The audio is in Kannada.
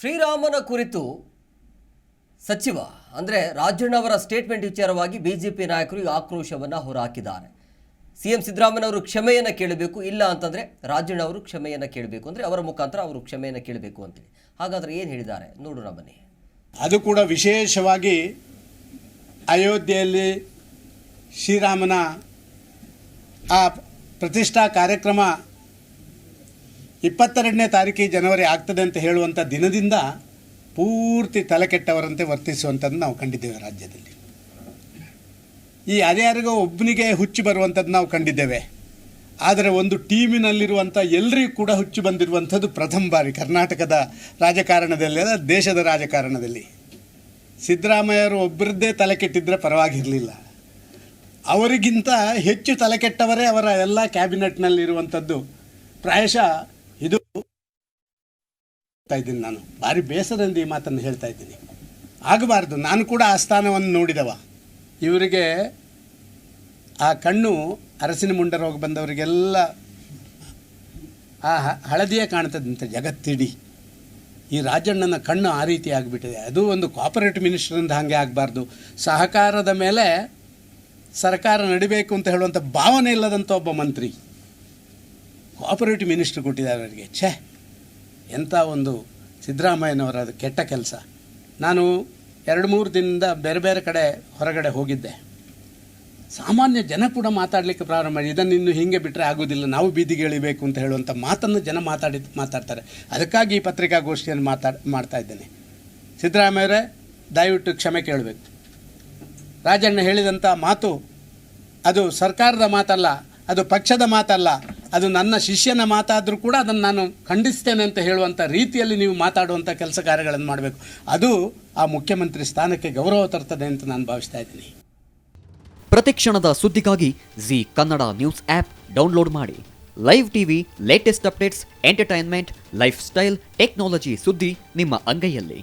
ಶ್ರೀರಾಮನ ಕುರಿತು ಸಚಿವ ಅಂದರೆ ರಾಜಣ್ಣವರ ಸ್ಟೇಟ್ಮೆಂಟ್ ವಿಚಾರವಾಗಿ ಬಿ ಜೆ ಪಿ ನಾಯಕರು ಈ ಆಕ್ರೋಶವನ್ನು ಹೊರಹಾಕಿದ್ದಾರೆ. ಸಿಎಂ ಸಿದ್ದರಾಮಯ್ಯನವರು ಕ್ಷಮೆಯನ್ನು ಕೇಳಬೇಕು, ಇಲ್ಲ ಅಂತಂದರೆ ರಾಜಣ್ಣವರು ಕ್ಷಮೆಯನ್ನು ಕೇಳಬೇಕು ಅಂದರೆ ಅವರ ಮುಖಾಂತರ ಅವರು ಕ್ಷಮೆಯನ್ನು ಕೇಳಬೇಕು ಅಂತೇಳಿ ಹಾಗಾದರೆ ಏನು ಹೇಳಿದ್ದಾರೆ? ನೋಡೋಣ ಬನ್ನಿ. ಅದು ಕೂಡ ವಿಶೇಷವಾಗಿ ಅಯೋಧ್ಯೆಯಲ್ಲಿ ಶ್ರೀರಾಮನ ಆ ಪ್ರತಿಷ್ಠಾ ಕಾರ್ಯಕ್ರಮ ಇಪ್ಪತ್ತೆರಡನೇ ತಾರೀಕಿಗೆ ಜನವರಿ ಆಗ್ತದೆ ಅಂತ ಹೇಳುವಂಥ ದಿನದಿಂದ ಪೂರ್ತಿ ತಲೆಕೆಟ್ಟವರಂತೆ ವರ್ತಿಸುವಂಥದ್ದು ನಾವು ಕಂಡಿದ್ದೇವೆ ರಾಜ್ಯದಲ್ಲಿ. ಈ ಯಾರ್ಯಾರಿಗೋ ಒಬ್ಬನಿಗೆ ಹುಚ್ಚು ಬರುವಂಥದ್ದು ನಾವು ಕಂಡಿದ್ದೇವೆ. ಆದರೆ ಒಂದು ಟೀಮಿನಲ್ಲಿರುವಂಥ ಎಲ್ಲರಿಗೂ ಕೂಡ ಹುಚ್ಚು ಬಂದಿರುವಂಥದ್ದು ಪ್ರಥಮ ಬಾರಿ ಕರ್ನಾಟಕದ ರಾಜಕಾರಣದಲ್ಲಿ, ಅಲ್ಲ, ದೇಶದ ರಾಜಕಾರಣದಲ್ಲಿ. ಸಿದ್ದರಾಮಯ್ಯರು ಒಬ್ಬರದ್ದೇ ತಲೆ ಕೆಟ್ಟಿದ್ರೆ ಪರವಾಗಿರಲಿಲ್ಲ. ಅವರಿಗಿಂತ ಹೆಚ್ಚು ತಲೆಕೆಟ್ಟವರೇ ಅವರ ಎಲ್ಲ ಕ್ಯಾಬಿನೆಟ್ನಲ್ಲಿರುವಂಥದ್ದು. ಪ್ರಾಯಶಃ ಹೇಳ್ತಾ ಇದ್ದೀನಿ ನಾನು. ಭಾರಿ ಬೇಸರದಿಂದ ಈ ಮಾತನ್ನು ಹೇಳ್ತಾ ಇದ್ದೀನಿ. ಆಗಬಾರ್ದು. ನಾನು ಕೂಡ ಆ ಸ್ಥಾನವನ್ನು ನೋಡಿದವ. ಇವರಿಗೆ ಆ ಕಣ್ಣು ಅರಸಿನ ಮುಂಡ ಹೋಗಿ ಬಂದವರಿಗೆಲ್ಲ ಆ ಹಳದಿಯೇ ಕಾಣ್ತದಂತೆ ಜಗತ್ತಿಡಿ. ಈ ರಾಜಣ್ಣನ ಕಣ್ಣು ಆ ರೀತಿ ಆಗಿಬಿಟ್ಟಿದೆ. ಅದು ಒಂದು ಕೋಪರೇಟ್ ಮಿನಿಸ್ಟ್ರಿಂದ ಹಾಗೆ ಆಗಬಾರ್ದು. ಸಹಕಾರದ ಮೇಲೆ ಸರ್ಕಾರ ನಡಿಬೇಕು ಅಂತ ಹೇಳುವಂಥ ಭಾವನೆ ಇಲ್ಲದಂಥ ಒಬ್ಬ ಮಂತ್ರಿ. ಕೋಪರೇಟಿವ್ ಮಿನಿಸ್ಟ್ರ್ ಕೊಟ್ಟಿದ್ದಾರೆ ಅವರಿಗೆ. ಛೇ! ಎಂಥ ಒಂದು ಸಿದ್ದರಾಮಯ್ಯನವರ ಕೆಟ್ಟ ಕೆಲಸ. ನಾನು ಎರಡು ಮೂರು ದಿನದಿಂದ ಬೇರೆ ಬೇರೆ ಕಡೆ ಹೊರಗಡೆ ಹೋಗಿದ್ದೆ. ಸಾಮಾನ್ಯ ಜನ ಕೂಡ ಮಾತಾಡಲಿಕ್ಕೆ ಪ್ರಾರಂಭ ಮಾಡಿ, ಇದನ್ನು ಇನ್ನು ಹೀಗೆ ಬಿಟ್ಟರೆ ಆಗೋದಿಲ್ಲ ನಾವು ಬೀದಿಗೆ ಇಳಿಬೇಕು ಅಂತ ಹೇಳುವಂಥ ಮಾತನ್ನು ಜನ ಮಾತಾಡಿ ಮಾತಾಡ್ತಾರೆ. ಅದಕ್ಕಾಗಿ ಈ ಪತ್ರಿಕಾಗೋಷ್ಠಿಯನ್ನು ಮಾತಾಡ್ ಮಾಡ್ತಾ ಇದ್ದೇನೆ. ಸಿದ್ದರಾಮಯ್ಯವರೇ ದಯವಿಟ್ಟು ಕ್ಷಮೆ ಕೇಳಬೇಕು. ರಾಜಣ್ಣ ಹೇಳಿದಂಥ ಮಾತು ಅದು ಸರ್ಕಾರದ ಮಾತಲ್ಲ, ಅದು ಪಕ್ಷದ ಮಾತಲ್ಲ ಅದು ನನ್ನ ಶಿಷ್ಯನ ಮಾತಾದರೂ ಕೂಡ ಅದನ್ನು ನಾನು ಖಂಡಿಸ್ತೇನೆ ಅಂತ ಹೇಳುವಂಥ ರೀತಿಯಲ್ಲಿ ನೀವು ಮಾತಾಡುವಂಥ ಕೆಲಸ ಕಾರ್ಯಗಳನ್ನು ಮಾಡಬೇಕು. ಅದು ಆ ಮುಖ್ಯಮಂತ್ರಿ ಸ್ಥಾನಕ್ಕೆ ಗೌರವ ತರ್ತದೆ ಅಂತ ನಾನು ಭಾವಿಸ್ತಾ ಇದ್ದೀನಿ. ಪ್ರತಿಕ್ಷಣದ ಸುದ್ದಿಗಾಗಿ Zee Kannada news app download ಮಾಡಿ. Live TV latest updates entertainment lifestyle technology ಸುದ್ದಿ ನಿಮ್ಮ ಅಂಗೈಯಲ್ಲಿ.